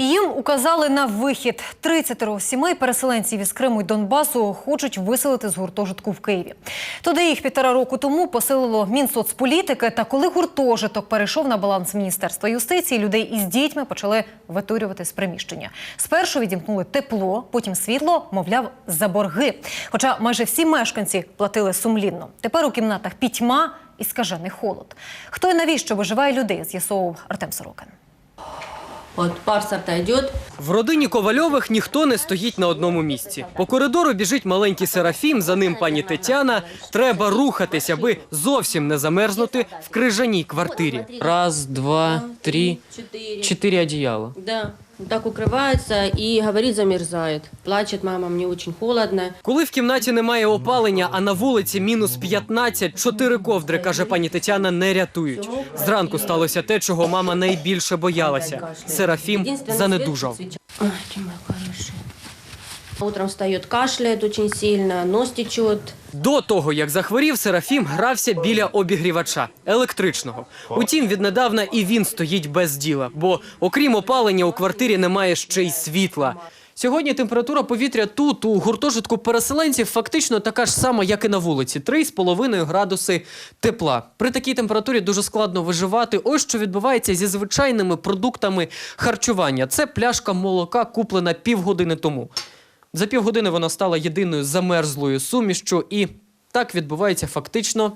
Їм указали на вихід. 30 сімей переселенців із Криму й Донбасу хочуть виселити з гуртожитку в Києві. Туди їх півтора року тому посилило Мінсоцполітики. Та коли гуртожиток перейшов на баланс Міністерства юстиції, людей із дітьми почали витурювати з приміщення. Спершу відімкнули тепло, потім світло, мовляв, за борги. Хоча майже всі мешканці платили сумлінно. Тепер у кімнатах пітьма і скажений холод. Хто і навіщо виживає людей, з'ясовував Артем Сорокин. Вот пар сорта идет. В родині Ковальових ніхто не стоїть на одному місці. По коридору біжить маленький Серафім, за ним пані Тетяна. Треба рухатись, аби зовсім не замерзнути в крижаній квартирі. Раз, два, три, чотири одіяла. одеяла. Да. Так укривається і говорить, замерзает. Плачет мама, мені очень холодно. Коли в кімнаті немає опалення, а на вулиці мінус 15, чотири ковдри, каже пані Тетяна, не рятують. Зранку сталося те, чого мама найбільше боялася. Серафім занедужав. свет, Утром встает, кашляет очень сильно, нос течет. До того, як захворів, Серафім грався біля обігрівача електричного. Утім, віднедавна і він стоїть без діла, бо окрім опалення у квартирі немає ще й світла. Сьогодні температура повітря тут, у гуртожитку переселенців, фактично така ж сама, як і на вулиці 3,5 градуси тепла. При такій температурі дуже складно виживати. Ось що відбувається зі звичайними продуктами харчування. Це пляшка молока, куплена півгодини тому. За півгодини вона стала єдиною замерзлою сумішчю, і так відбувається фактично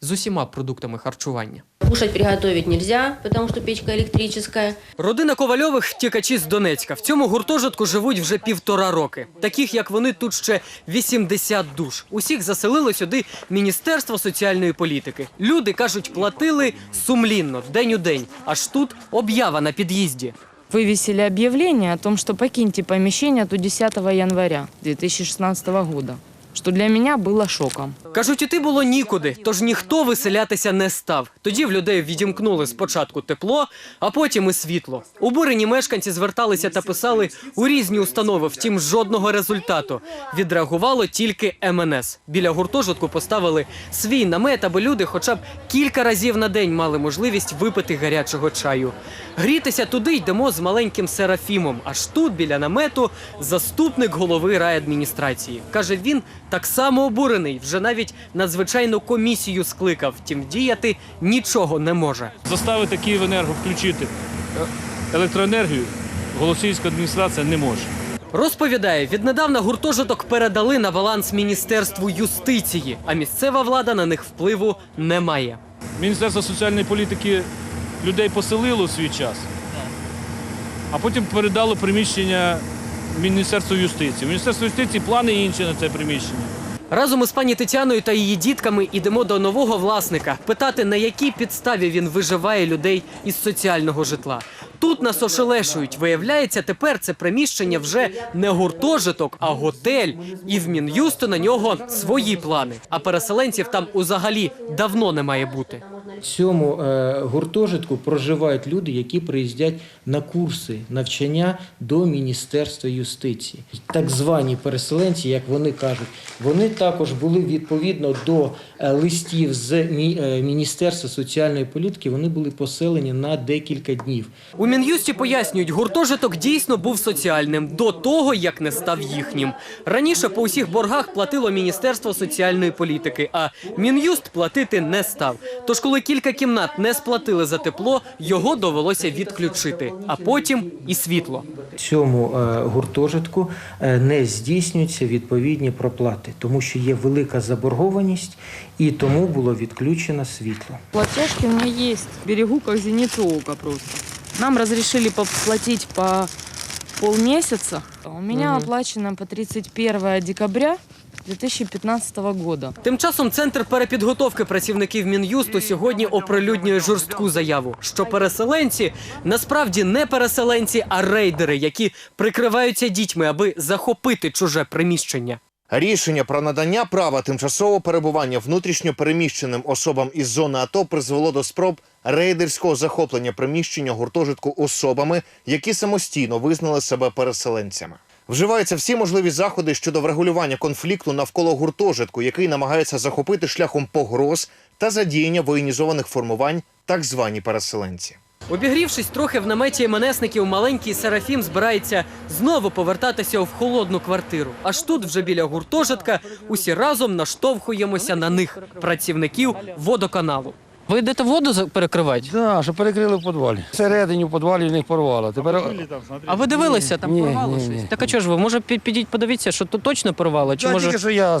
з усіма продуктами харчування. Кушать приготовить нельзя, потому что печка электрическая. Родина Ковальових втікачі з Донецька. В цьому гуртожитку живуть вже півтора роки. Таких як вони тут ще 80 душ. Усіх заселили сюди Міністерство соціальної політики. Люди кажуть, платили сумлінно, день у день. Аж тут об'ява на під'їзді. Вывесили объявление о том, что покиньте помещение до 10 января 2016 года, что для меня было шоком. Кажуть, іти було нікуди, тож ніхто виселятися не став. Тоді в людей відімкнули спочатку тепло, а потім і світло. Убурені мешканці зверталися та писали у різні установи, втім жодного результату. Відреагувало тільки МНС. Біля гуртожитку поставили свій намет, аби люди хоча б кілька разів на день мали можливість випити гарячого чаю. Грітися туди йдемо з маленьким Серафімом. Аж тут, біля намету, заступник голови райадміністрації. Каже, він так само обурений. Вже навіть надзвичайну комісію скликав. Втім, діяти нічого не може. Заставити Київенерго включити е, електроенергію Голосіївська адміністрація не може. Розповідає, віднедавна гуртожиток передали на баланс Міністерству юстиції, а місцева влада на них впливу не має. Міністерство соціальної політики людей поселило в свій час, а потім передало приміщення Міністерству юстиції. Міністерство юстиції плани інші на це приміщення. Разом із пані Тетяною та її дітками йдемо до нового власника, питати, на якій підставі він виживає людей із соціального житла. Тут нас ошелешують. Виявляється, тепер це приміщення вже не гуртожиток, а готель. І в Мін'юсту на нього свої плани. А переселенців там узагалі давно не має бути. В цьому е, гуртожитку проживають люди, які приїздять на курси навчання до Міністерства юстиції. Так звані переселенці, як вони кажуть, вони також були відповідно до е, листів з Мі- е, Міністерства соціальної політики. Вони були поселені на декілька днів. У Мін'юсті пояснюють, гуртожиток дійсно був соціальним до того, як не став їхнім. Раніше по усіх боргах платило Міністерство соціальної політики, а Мін'юст платити не став. Тож, коли кілька кімнат не сплатили за тепло, його довелося відключити, а потім і світло. Цьому е, гуртожитку е, не здійснюються відповідні проплати, тому що є велика заборгованість, і тому було відключено світло. Платежки у меня есть. Берегу как зеницу ока просто. Нам разрешили поплатить по полмесяца. У меня оплачено по 31 декабря 2015 года. Тим часом центр перепідготовки працівників мін'юсту сьогодні оприлюднює жорстку заяву, що переселенці насправді не переселенці, а рейдери, які прикриваються дітьми, аби захопити чуже приміщення. Рішення про надання права тимчасового перебування внутрішньо переміщеним особам із зони АТО призвело до спроб рейдерського захоплення приміщення гуртожитку особами, які самостійно визнали себе переселенцями. Вживаються всі можливі заходи щодо врегулювання конфлікту навколо гуртожитку, який намагається захопити шляхом погроз та задіяння воєнізованих формувань так звані переселенці. Обігрівшись трохи в наметі МНСників, маленький Серафім збирається знову повертатися в холодну квартиру. Аж тут, вже біля гуртожитка, усі разом наштовхуємося на них, працівників водоканалу. Ви йдете воду перекривати? Так, що перекрили в підвалі. Всередині в підвалі в них порвало. Тепер А ви дивилися, там Ні, порвало ні, щось? ні. Так а чого ж ви? Може, пі- підіть подивіться, що тут точно порвало? Чи Я може тільки що я е,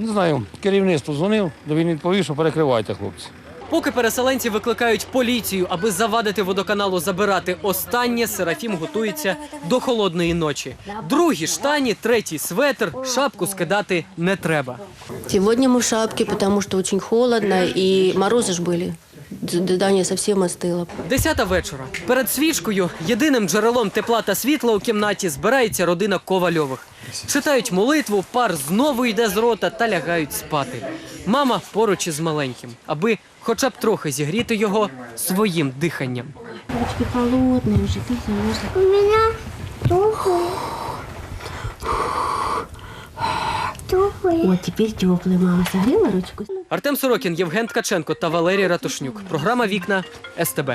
не знаю, керівництву дзвонив, до він відповів, що перекривайте, хлопці. Поки переселенці викликають поліцію, аби завадити водоканалу забирати останнє, Серафім готується до холодної ночі. Другі штані, третій светр, шапку скидати не треба. Сегодня мы в шапке, потому что очень холодно и морозы ж были. Д- Здание совсем остыло. Десята вечора. Перед свічкою єдиним джерелом тепла та світла у кімнаті збирається родина Ковальових. Читають молитву, пар знову йде з рота та лягають спати. Мама поруч із маленьким, аби хоча б трохи зігріти його своїм диханням. Ручки холодные уже, ты замерзла. У меня теплый. Теплый. Вот теперь теплая мама. Согрела ручку? Артем Сорокін, Євген Ткаченко та Валерій Ратушнюк. Програма Вікна СТБ.